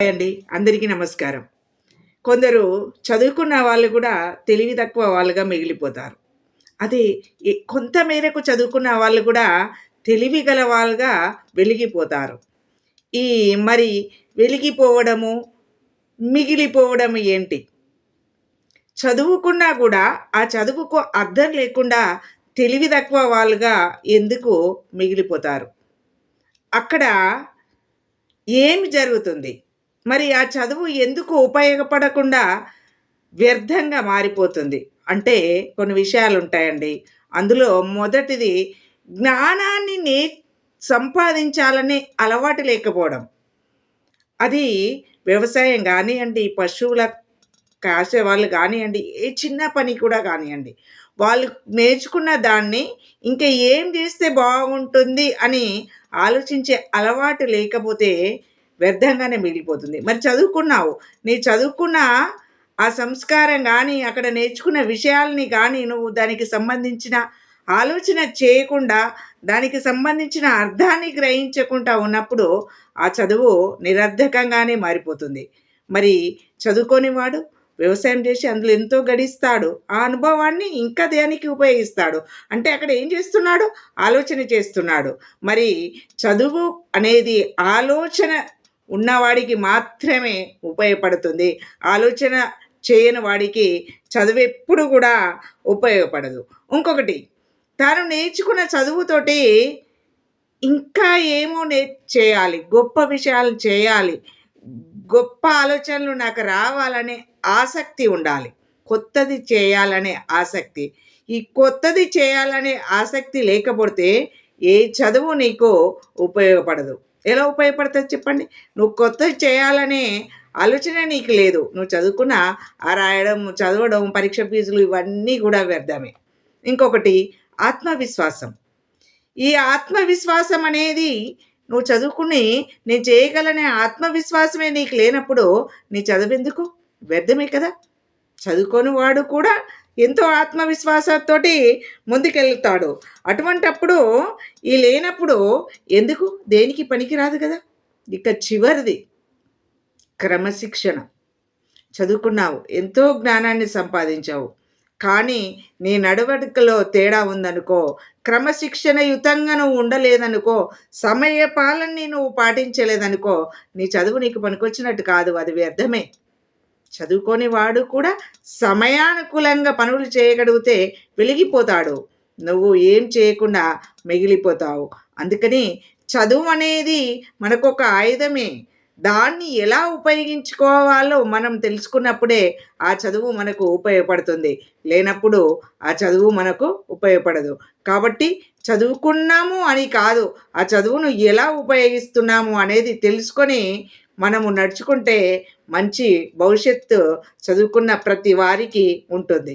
అండి. అందరికీ నమస్కారం. కొందరు చదువుకున్న వాళ్ళు కూడా తెలివి తక్కువ వాళ్ళుగా మిగిలిపోతారు. అది కొంత మేరకు చదువుకున్న వాళ్ళు కూడా తెలివి గల వాళ్ళుగా వెలిగిపోతారు. ఈ మరి వెలిగిపోవడము మిగిలిపోవడం ఏంటి? చదువుకున్నా కూడా ఆ చదువుకు అర్థం లేకుండా తెలివి తక్కువ వాళ్ళుగా ఎందుకు మిగిలిపోతారు? అక్కడ ఏమి జరుగుతుంది? మరి ఆ చదువు ఎందుకు ఉపయోగపడకుండా వ్యర్థంగా మారిపోతుంది? అంటే కొన్ని విషయాలు ఉంటాయండి అందులో మొదటిది జ్ఞానాన్ని నే సంపాదించాలనే అలవాటు లేకపోవడం. అది వ్యవసాయం కానివ్వండి పశువుల కాసే వాళ్ళు కానివ్వండి ఏ చిన్న పని కూడా కానివ్వండి వాళ్ళు నేర్చుకున్న దాన్ని ఇంకా ఏం చేస్తే బాగుంటుంది అని ఆలోచించే అలవాటు లేకపోతే వ్యర్థంగానే మిగిలిపోతుంది. మరి చదువుకున్నావు. నీ చదువుకున్న ఆ సంస్కారం కానీ అక్కడ నేర్చుకున్న విషయాల్ని కానీ నువ్వు దానికి సంబంధించిన ఆలోచన చేయకుండా దానికి సంబంధించిన అర్థాన్ని గ్రహించకుండా ఉన్నప్పుడు ఆ చదువు నిరర్ధకంగానే మారిపోతుంది. మరి చదువుకోనివాడు వ్యవసాయం చేసి అందులో ఎంతో గడిస్తాడు. ఆ అనుభవాన్ని ఇంకా దేనికి ఉపయోగిస్తాడు? అంటే అక్కడ ఏం చేస్తున్నాడు? ఆలోచన చేస్తున్నాడు. మరి చదువు అనేది ఆలోచన ఉన్నవాడికి మాత్రమే ఉపయోగపడుతుంది. ఆలోచన చేయని వాడికి చదువు ఎప్పుడు కూడా ఉపయోగపడదు. ఇంకొకటి తాను నేర్చుకున్న చదువుతోటి ఇంకా ఏమో నే చేయాలి. గొప్ప విషయాలు చేయాలి. గొప్ప ఆలోచనలు నాకు రావాలనే ఆసక్తి ఉండాలి. కొత్తది చేయాలనే ఆసక్తి. ఈ కొత్తది చేయాలనే ఆసక్తి లేకపోతే ఏ చదువు నీకు ఉపయోగపడదు. ఎలా ఉపయోగపడుతుంది చెప్పండి. నువ్వు కొత్తది చేయాలనే ఆలోచన నీకు లేదు. నువ్వు చదువుకున్న ఆ రాయడం చదవడం పరీక్ష ఫీజులు ఇవన్నీ కూడా వ్యర్థమే. ఇంకొకటి ఆత్మవిశ్వాసం. ఈ ఆత్మవిశ్వాసం అనేది నువ్వు చదువుకుని నేను చేయగలనే ఆత్మవిశ్వాసమే నీకు లేనప్పుడు నీ చదువెందుకు వ్యర్థమే కదా. చదువుకొని వాడు కూడా ఎంతో ఆత్మవిశ్వాసంతోటి ముందుకెళ్తాడు. అటువంటప్పుడు ఈ లేనప్పుడు ఎందుకు? దేనికి పనికిరాదు కదా? ఇక చివరిది క్రమశిక్షణ. చదువుకున్నావు ఎంతో జ్ఞానాన్ని సంపాదించావు. కానీ నీ నడవడికలో తేడా ఉందనుకో క్రమశిక్షణయుతంగా నువ్వు ఉండలేదనుకో సమయ పాలనని నువ్వు పాటించలేదనుకో నీ చదువు నీకు పనికొచ్చినట్టు కాదు అది వ్యర్థమే. చదువుకొని వాడు కూడా సమయానుకూలంగా పనులు చేయగలిగితే వెలిగిపోతాడు. నువ్వు ఏం చేయకుండా మిగిలిపోతావు. అందుకని చదువు అనేది మనకొక ఆయుధమే. దాన్ని ఎలా ఉపయోగించుకోవాలో మనం తెలుసుకున్నప్పుడే ఆ చదువు మనకు ఉపయోగపడుతుంది. లేనప్పుడు ఆ చదువు మనకు ఉపయోగపడదు. కాబట్టి చదువుకున్నాము అని కాదు ఆ చదువును ఎలా ఉపయోగిస్తున్నాము అనేది తెలుసుకొని మనము నడుచుకుంటే మంచి భవిష్యత్తు చదువుకున్న ప్రతి వారికి ఉంటుంది.